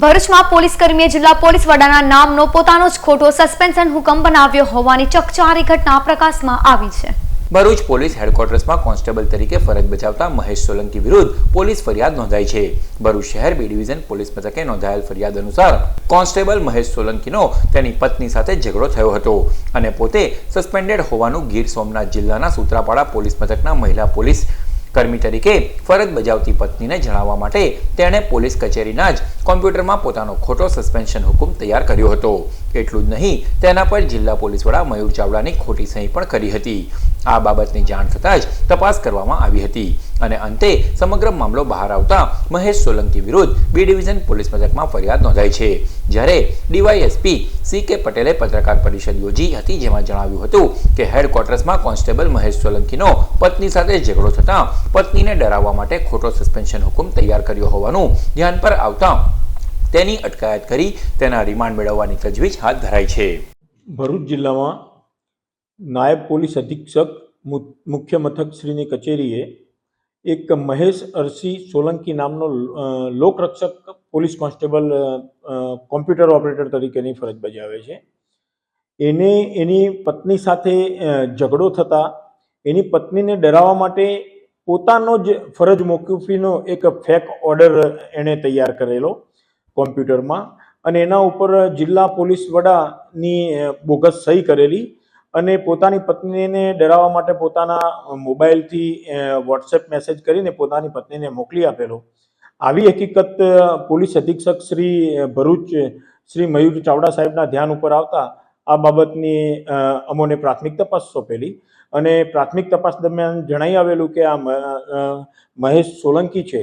ભરૂચમાં પોલીસ કર્મીએ જિલ્લા પોલીસ વડાના નામનો પોતાનો જ ખોટો સસ્પેન્શન હુકમ બનાવ્યો હોવાની ચકચારી ઘટના પ્રકાશમાં આવી છે. ભરૂચ પોલીસ હેડક્વાર્ટર્સમાં કોન્સ્ટેબલ તરીકે ફરજ બજાવતા મહેશ સોલંકી વિરુદ્ધ પોલીસ ફરિયાદ નોંધાઈ છે. ભરૂચ શહેર બી ડિવિઝન પોલીસ મથકે નોંધાયેલ ફરિયાદ અનુસાર કોન્સ્ટેબલ મહેશ સોલંકીનો તેની પત્ની સાથે ઝઘડો થયો હતો અને પોતે સસ્પેન્ડેડ હોવાનું ગીર સોમનાથ જિલ્લાના સૂત્રાપાડા પોલીસ મથકના મહિલા પોલીસ કર્મી તરીકે ફરજ બજાવતી પત્નીને જણાવવા માટે તેણે પોલીસ કચેરીના જ કોમ્પ્યુટરમાં પોતાનો ખોટો સસ્પેન્શન હુકમ તૈયાર કર્યો હતો. એટલું જ નહીં, તેના પર જિલ્લા પોલીસ વડા મયુર ચાવડાની ખોટી સહી પણ કરી હતી. આ બાબતની જાણ થતાં જ તપાસ કરવામાં આવી હતી અને અંતે સમગ્ર મામલો બહાર આવતા મહેશ સોલંકી વિરુદ્ધ બી ડિવિઝન પોલીસ મથકમાં ફરિયાદ નોંધાઈ છે. જ્યારે ડીવાયએસપી સી કે પટેલે પત્રકાર પરિષદ યોજી હતી જેમાં જણાવ્યું હતું કે હેડક્વાર્ટર્સમાં કોન્સ્ટેબલ મહેશ સોલંકીનો પત્ની સાથે ઝઘડો થતાં પત્નીને ડરાવવા માટે ખોટો સસ્પેન્શન હુકમ તૈયાર કર્યો હોવાનું ધ્યાન પર આવતા તેની અટકાયત કરી તેના રિમાન્ડ મેળવવાની તજવીજ હાથ ધરાઈ છે. ભરૂચ જિલ્લામાં નાયબ પોલીસ અધિક્ષક મુખ્ય મથક શ્રીની કચેરીએ એક મહેશ અરસી સોલંકી નામનો લોકરક્ષક પોલીસ કોન્સ્ટેબલ કોમ્પ્યુટર ઓપરેટર તરીકેની ફરજ બજાવે છે. એને, એની પત્ની સાથે ઝઘડો થતાં એની પત્નીને ડરાવવા માટે પોતાનો જ ફરજ મોકૂફીનો એક ફેક ઓર્ડર એણે તૈયાર કરેલો. કોમ્પ્યુટરમાં. અને એના ઉપર જિલ્લા પોલીસ વડાની બોગસ સહી કરેલી અને પોતાની પત્નીને ડરાવવા માટે પોતાના મોબાઈલથી વોટ્સએપ મેસેજ કરીને પોતાની પત્નીને મોકલી આપેલો. આવી હકીકત પોલીસ અધિક્ષક શ્રી ભરૂચ શ્રી મયુર ચાવડા સાહેબના ધ્યાન ઉપર આવતા આ બાબતની અમોને પ્રાથમિક તપાસ સોંપેલી. અને પ્રાથમિક તપાસ દરમિયાન જણાઈ આવેલું કે આ મહેશ સોલંકી છે.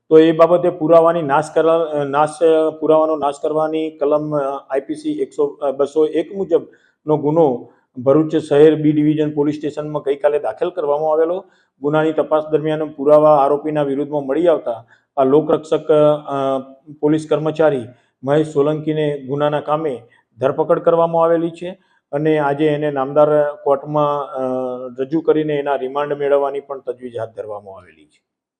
તો એ બાબતે પુરાવાની નાશ કરવા, નાશ, પુરાવાનો નાશ કરવાની કલમ આઈપીસી એકસો બસો એક મુજબનો ગુનો ભરૂચ શહેર બી ડિવિઝન પોલીસ સ્ટેશનમાં ગઈકાલે દાખલ કરવામાં આવેલો. ગુનાની તપાસ દરમિયાન પુરાવા આરોપીના વિરુદ્ધમાં મળી આવતા આ લોકરક્ષક પોલીસ કર્મચારી મહેશ સોલંકીને ગુનાના કામે ધરપકડ કરવામાં આવેલી છે અને આજે એને નામદાર કોર્ટમાં રજૂ કરીને એના રિમાન્ડ મેળવવાની પણ તજવીજ હાથ ધરવામાં આવેલી છે.